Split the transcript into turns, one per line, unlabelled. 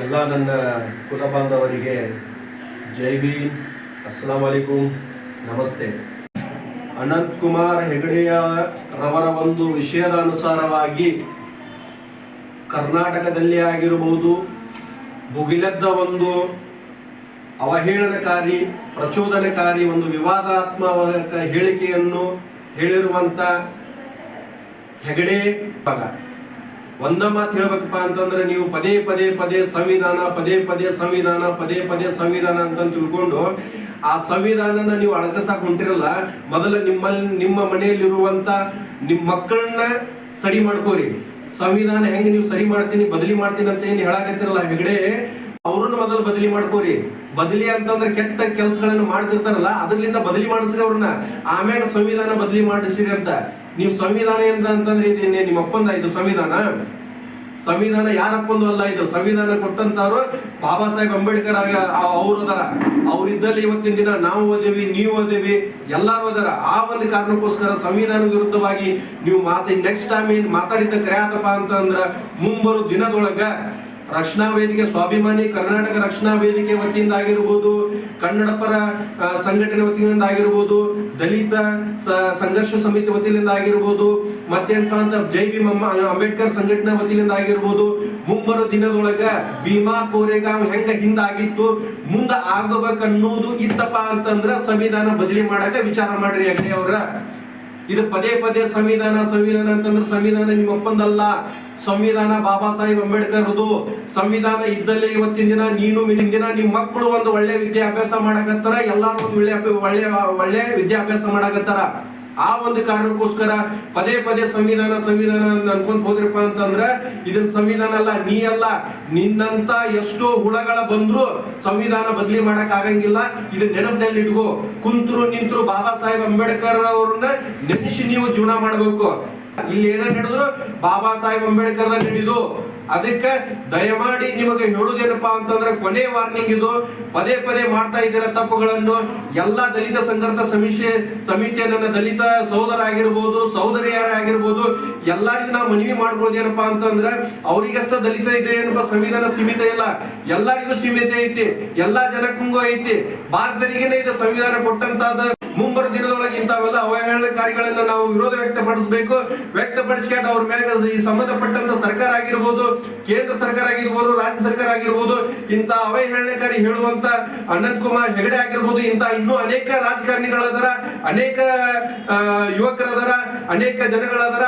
ಎಲ್ಲ ನನ್ನ ಕುಲ ಬಾಂಧವರಿಗೆ ಜೈ ಭೀಮ್. ಅಸ್ಸಲಾಂ ಅಲೈಕುಂ ನಮಸ್ತೆ. ಅನಂತ್ ಕುಮಾರ್ ಹೆಗಡೆಯ ರವರ ಒಂದು ವಿಷಯದ ಅನುಸಾರವಾಗಿ ಕರ್ನಾಟಕದಲ್ಲಿ ಆಗಿರಬಹುದು. ಭುಗಿಲೆದ್ದ ಒಂದು ಅವಹೇಳನಕಾರಿ, ಪ್ರಚೋದನಕಾರಿ ಒಂದು ವಿವಾದಾತ್ಮಕ ಹೇಳಿಕೆಯನ್ನು ಹೇಳಿರುವಂತ ಹೆಗಡೆ ಭಾಗ ಒಂದ ಮಾತು ಹೇಳ್ಬೇಕಪ್ಪ ಅಂತಂದ್ರೆ ನೀವು ಪದೇ ಪದೇ ಪದೇ ಸಂವಿಧಾನ, ಪದೇ ಪದೇ ಸಂವಿಧಾನ, ಪದೇ ಪದೇ ಸಂವಿಧಾನ ಅಂತ ತಿಳ್ಕೊಂಡು ಆ ಸಂವಿಧಾನನ ನೀವು ಅಳಕಸಾಕ್ ಹೊಂಟಿರಲ್ಲ, ಮೊದಲ ನಿಮ್ಮಲ್ಲಿ ನಿಮ್ಮ ಮನೆಯಲ್ಲಿರುವಂತ ನಿಮ್ಮ ಮಕ್ಕಳನ್ನ ಸರಿ ಮಾಡ್ಕೋರಿ. ಸಂವಿಧಾನ ಹೆಂಗೆ ನೀವು ಸರಿ ಮಾಡ್ತೀನಿ, ಬದಲಿ ಮಾಡ್ತೀನಿ ಅಂತ ಏನು ಹೇಳಾಕತ್ತಿರಲ್ಲ ಹೆಗಡೆ, ಅವ್ರನ್ನ ಮೊದಲು ಬದಲಿ ಮಾಡ್ಕೋರಿ. ಬದಲಿ ಅಂತಂದ್ರೆ ಕೆಟ್ಟ ಕೆಲಸಗಳನ್ನು ಮಾಡ್ತಿರ್ತಾರಲ್ಲ ಅದರಿಂದ ಬದಲಿ ಮಾಡಿಸ್ರಿ ಅವ್ರನ್ನ. ಆಮ್ಯಾಗ ಸಂವಿಧಾನ ಬದಲಿ ಮಾಡಿಸಿರಿ ಅಂತ. ನೀವು ಸಂವಿಧಾನ ಅಂತಂದ್ರೆ ಇದೇನೆ ನಿಮ್ಮ ಒಪ್ಪಂದ ಇದು ಸಂವಿಧಾನ? ಸಂವಿಧಾನ ಯಾರಪ್ಪಂದು ಅಲ್ಲ ಇದು? ಸಂವಿಧಾನ ಕೊಟ್ಟಂತವ್ರು ಬಾಬಾ ಸಾಹೇಬ್ ಅಂಬೇಡ್ಕರ್ ಆಗ ಅವ್ರು ಅದಾರ. ಅವ್ರಿದ್ದಲ್ಲಿ ಇವತ್ತಿನ ದಿನ ನಾವು ಓದೇವಿ, ನೀವು ಓದೇವಿ, ಎಲ್ಲಾರು ಅದಾರ. ಆ ಒಂದು ಕಾರಣಕ್ಕೋಸ್ಕರ ಸಂವಿಧಾನ ವಿರುದ್ಧವಾಗಿ ನೀವು ಮಾತ ನೆಕ್ಸ್ಟ್ ಟೈಮ್ ಏನ್ ಮಾತಾಡಿದ್ದ ಕರೆ ಆತಪ್ಪ ಅಂತಂದ್ರ ಮುಂಬರು ದಿನದೊಳಗ ರಕ್ಷಣಾ ವೇದಿಕೆ, ಸ್ವಾಭಿಮಾನಿ ಕರ್ನಾಟಕ ರಕ್ಷಣಾ ವೇದಿಕೆ ವತಿಯಿಂದ ಆಗಿರ್ಬೋದು, ಕನ್ನಡ ಪರ ಸಂಘಟನೆ ವತಿಯಿಂದ ಆಗಿರ್ಬೋದು, ದಲಿತ ಸಂಘರ್ಷ ಸಮಿತಿ ವತಿಯಿಂದ ಆಗಿರ್ಬೋದು ಮತ್ತೆಂತ ಅಂತ ಜೈ ಭೀಮ್ ಅಂಬೇಡ್ಕರ್ ಸಂಘಟನೆ ವತಿಯಿಂದ ಆಗಿರ್ಬೋದು, ಮುಂಬರೋ ದಿನದೊಳಗ ಭೀಮಾ ಕೋರೆಗಾಂವ್ ಹೆಂಗ ಹಿಂದಾಗಿತ್ತು, ಮುಂದ ಆಗಬೇಕನ್ನೋದು ಇತ್ತಪ್ಪ ಅಂತಂದ್ರ ಸಂವಿಧಾನ ಬದಲಿ ಮಾಡಕ ವಿಚಾರ ಮಾಡ್ರಿ ಹೆಗ್ಡೆ ಅವ್ರ ಇದು ಪದೇ ಪದೇ ಸಂವಿಧಾನ ಸಂವಿಧಾನ ಅಂತಂದ್ರೆ ಸಂವಿಧಾನ ನಿಮ್ಮ ಒಪ್ಪಂದಲ್ಲ ಸಂವಿಧಾನ ಬಾಬಾ ಸಾಹೇಬ್ ಅಂಬೇಡ್ಕರ್ದು ಸಂವಿಧಾನ ಇದ್ದಲ್ಲೇ ಇವತ್ತಿನ ದಿನ ನೀನು ದಿನ ನಿಮ್ ಮಕ್ಕಳು ಒಂದು ಒಳ್ಳೆ ವಿದ್ಯಾಭ್ಯಾಸ ಮಾಡಕತ್ತಾರ, ಎಲ್ಲಾರು ಒಂದು ಒಳ್ಳೆ ಒಳ್ಳೆ ಒಳ್ಳೆ ವಿದ್ಯಾಭ್ಯಾಸ ಮಾಡಕತ್ತಾರ. ಆ ಒಂದು ಕಾರಣಕ್ಕೋಸ್ಕರ ಪದೇ ಪದೇ ಸಂವಿಧಾನ ಸಂವಿಧಾನ ಅಂತ ಅನ್ಕೊಂಡ್ ಹೋದ್ರಪ್ಪ ಅಂತಂದ್ರೆ ಇದನ್ನ ಸಂವಿಧಾನ ಅಲ್ಲ, ನೀ ಅಲ್ಲ. ನಿನ್ನಂತ ಎಷ್ಟೋ ಹುಳಗಳ ಬಂದ್ರು ಸಂವಿಧಾನ ಬದಲಿ ಮಾಡಕ್ ಆಗಂಗಿಲ್ಲ. ಇದನ್ನ ನೆನಪಿನಲ್ಲಿ ಇಟ್ಕೋ. ಕುಂತ್ರು ನಿಂತ್ರು ಬಾಬಾ ಸಾಹೇಬ್ ಅಂಬೇಡ್ಕರ್ ಅವ್ರನ್ನ ನೆನೆಸಿ ನೀವು ಜೀವನ ಮಾಡಬೇಕು. ಇಲ್ಲಿ ಏನ ನಡೆದ್ರು? ಬಾಬಾ ಸಾಹೇಬ್ ಅಂಬೇಡ್ಕರ್ ನಡೆದು ಅದಕ್ಕೆ ದಯಮಾಡಿ ನಿಮಗೆ ಹೇಳುದೇನಪ್ಪಾ ಅಂತಂದ್ರೆ ಕೊನೆ ವಾರ್ನಿಂಗ್ ಇದು. ಪದೇ ಪದೇ ಮಾಡ್ತಾ ಇದ್ದೀರ ತಪ್ಪುಗಳನ್ನು. ಎಲ್ಲಾ ದಲಿತ ಸಂಘರ್ಷ ಸಮಿತಿ ಸಮಿತಿಯ ನನ್ನ ದಲಿತ ಸಹೋದರ ಆಗಿರ್ಬೋದು ಸಹೋದರಿಯರಾಗಿರ್ಬೋದು ಎಲ್ಲಾರಿಗೂ ಎಲ್ಲರಿಗೂ ನಾವು ಮನವಿ ಮಾಡ್ಕೊಳ್ಳೋದೇನಪ್ಪಾ ಅಂತಂದ್ರೆ ಅವರಿಗಷ್ಟ ದಲಿತ ಇದೆ ಏನಪ್ಪ ಸಂವಿಧಾನ ಸೀಮಿತ ಇಲ್ಲ. ಎಲ್ಲರಿಗೂ ಸೀಮಿತ ಐತಿ. ಎಲ್ಲಾ ಜನಕ್ಕೂ ಐತಿ. ಭಾರತರಿಗೇನೆ ಇದು ಸಂವಿಧಾನ ಕೊಟ್ಟಂತಾದ ಮುಂಬರುವ ದಿನದೊಳಗೆ ಇಂಥವೆಲ್ಲ ಅವಹೇಳನಕಾರಿಗಳನ್ನ ನಾವು ವಿರೋಧ ವ್ಯಕ್ತಪಡಿಸಬೇಕು. ವ್ಯಕ್ತಪಡಿಸ್ಕೊಂಡು ಅವ್ರ ಮ್ಯಾಗ ಈ ಸಂಬಂಧಪಟ್ಟಂತ ಸರ್ಕಾರ ಆಗಿರ್ಬೋದು, ಕೇಂದ್ರ ಸರ್ಕಾರ ಆಗಿರ್ಬೋದು, ರಾಜ್ಯ ಸರ್ಕಾರ ಆಗಿರ್ಬೋದು, ಇಂಥ ಅವಹೇಳನಕಾರಿ ಹೇಳುವಂತ ಅನಂತ್ ಕುಮಾರ್ ಹೆಗಡೆ ಆಗಿರ್ಬೋದು, ಇಂಥ ಇನ್ನೂ ಅನೇಕ ರಾಜಕಾರಣಿಗಳದರ, ಅನೇಕ ಯುವಕರದರ, ಅನೇಕ ಜನಗಳದರ